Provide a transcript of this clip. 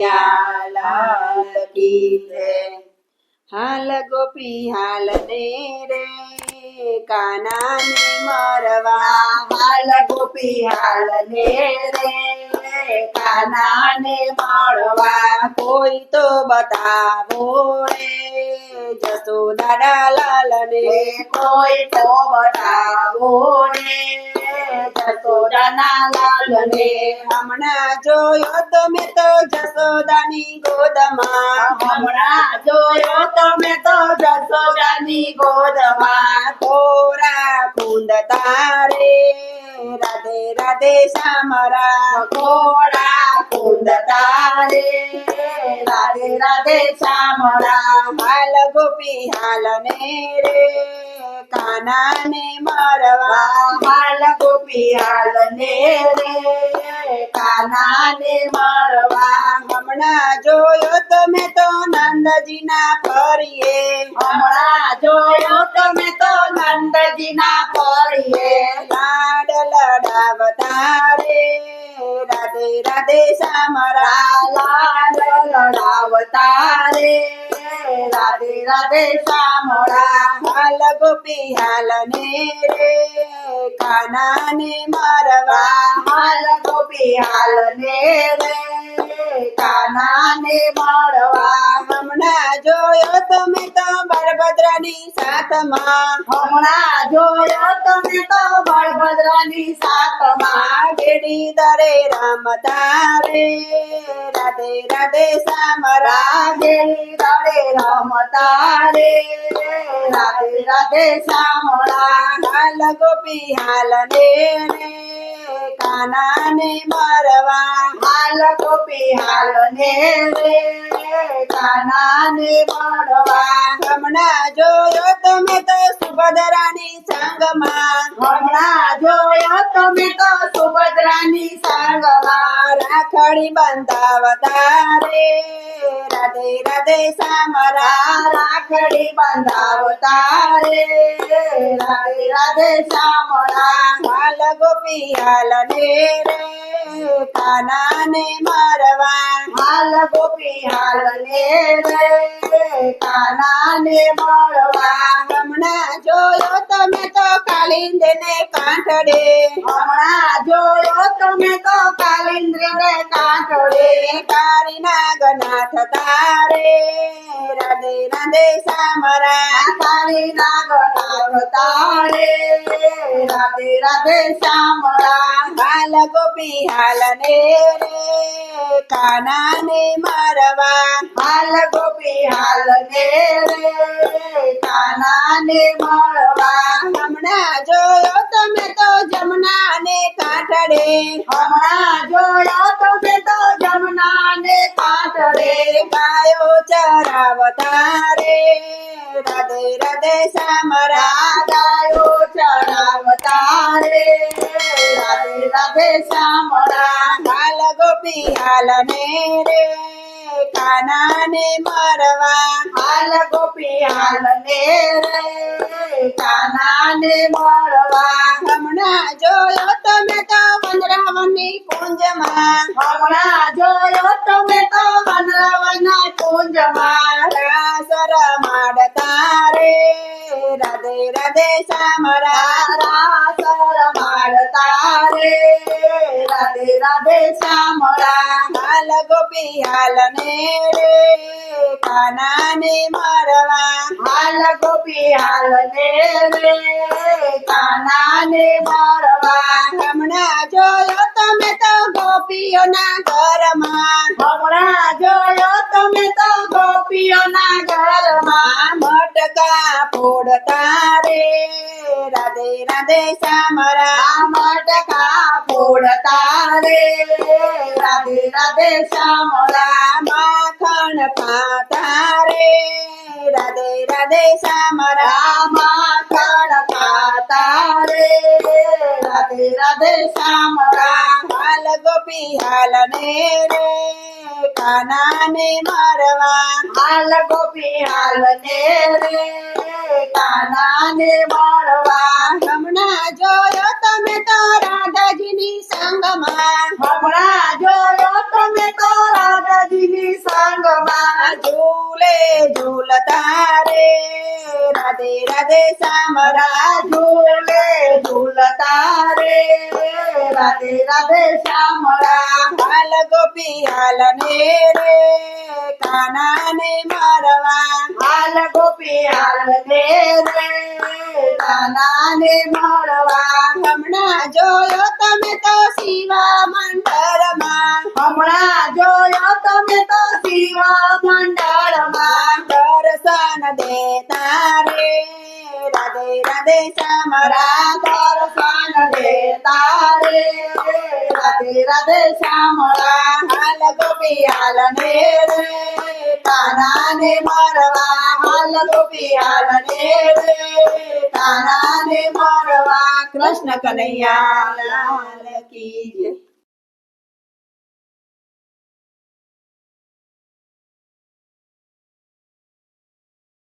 લાલ હાલ ગોપી હાલ ને રે કાના ને મરવા. હાલ ગોપી હાલ ને રે કાના ને મળવા કોઈ તો બતાવો રે જસોદારા લાલ ને કોઈ તો બતાવો રે. જસોદાના લાલ ને હમણાં જોયો તમે તો જસોદાની ગોદમાં. હમણાં જોયો તમે તો જસોદાની ગોદમાં. કોરા કુંદ તારે, રાધે રાધે શ્યામરા ઘોડા કુંદ તારે, રાધે રાધે શ્યામળા હાલ ગોપી હાલ ને રે કાના મારવા. હાલ ને રે, કાનાને મારવા. હમણાં જોયો તમે તો નંદજીના ફરીએ હમણાં જોયો તમે તો નંદજીના ફરીએ લાડ લડાવતા રે, રાધે રાધે શ્યામરા રે રાધે રાધે શ્યામળા હાલ ગોપી હાલ ને રે કાના ને મારવા. હાલ ગોપી હાલ ને રે કાના ને મારવા. હમણાં જોયો તમે તો બળભદ્રની સાથમાં. હમણાં જોયો તમે તો બળભદ્રની સાથમાં. ગેડી દરે રામ તારે, રાધે રાધે શ્યામ રાધેલી દરે રામ તારે, રાધે રાધે શ્યામળા હાલ ગોપી હાલ ને કાના ને મરવા હાલ ગોપી હાલ ને રે કાના ને મળવા. હમણાં જોયો તમે તો સુભદ્રાની સંગમાં. હમણાં જોયો તમે તો સુભદ્રાની સંગમાં રાખડી બંધાવતા રે રાધે રાધે સામરા રાખડી બંધાવતા રે રાધે રાધે સામરા હાલ ગોપી ને રે. કાના મારવા હાલ ગોપી હાલ ને રે કાના મળવા. હમણાં જોયો તમે તો કાલિંદ ને કાંઠડે. હમણાં જોયો તમે તો કાલિંદ્ર ને કાંઠડે. કારી નાગનાથ તારે. રાધે રાધે સામરા કાળી નાગનાથ તારે. રાધે રાધે સામરા હાલ ગોપી હાલ ને રે કાના ને મરવા. હાલ ગોપી હાલને કાનાને રે મળવા હમણાં જોયો તમે તો જમનાને કાંઠડે હમણાં જોયો તમે તો જમનાને કાંઠડે ગાયો ચરાવતા રે રદે રદે શ્યામરા ગાયો ચડાવતા રે રાધે શ્યામળા હાલ ગોપી મરવા. હાલ ગોપી હાલ ને તમે તો વનરાવની કુંજમાં. હમણાં જોયો તમે તો વનરાવના કુંજમાં. રાસર માડતા રે. રાધે રાધે રાસર માળતા રે રાધે રાધે શામળા, હાલ ગોપી હાલ ને રે કાના ને મારવા. હાલ ગોપી હાલ ને રે કાના ને મારવા. હમણાં જોયો તમે તો ગોપીઓના ઘરમાં. હમણાં જોયો તમે તો ગોપીઓના ઘરમાં. મટકા ફોડતા રે. રાધે રાધે શ્યામરા મટકા ફોડતા રે રાધે રાધે શ્યામળા માખણ પાતા રે રાધે રાધે શ્યામરા રામા રાધે રાધે શ્યામળા હાલ ગોપી હાલ ને રે મારવા હાલ ગોપી હાલ ને રે હમણાં જોયો તમે તો રાધાજીની સંગમાં હમણાં જોયો તમે તો રાધાજીની સંગમાં ઝૂલે ઝૂલતા રે રાધે રાધે સામરા ઝૂલે રાધે રાધે શ્યામળા હાલ ગોપી, હાલ ને કાના ને મારવા. હાલ ગોપી, હાલ ને કાના ને મળવા હમણાં જોયો તમે તો શિવા મંડળમાં. હમણાં જોયો તમે તો શિવા મંડળમાં. દર્શન દેતા રે. રાધે રાધે સામરા દર્શન દેતા રે રાધે રાધે શ્યામળા હાલ ગોપી હાલ ને રે. તાના ને મારવા હાલ ગોપી હાલ ને રે. તાના ને મારવા કૃષ્ણ કનૈયા લાલ કી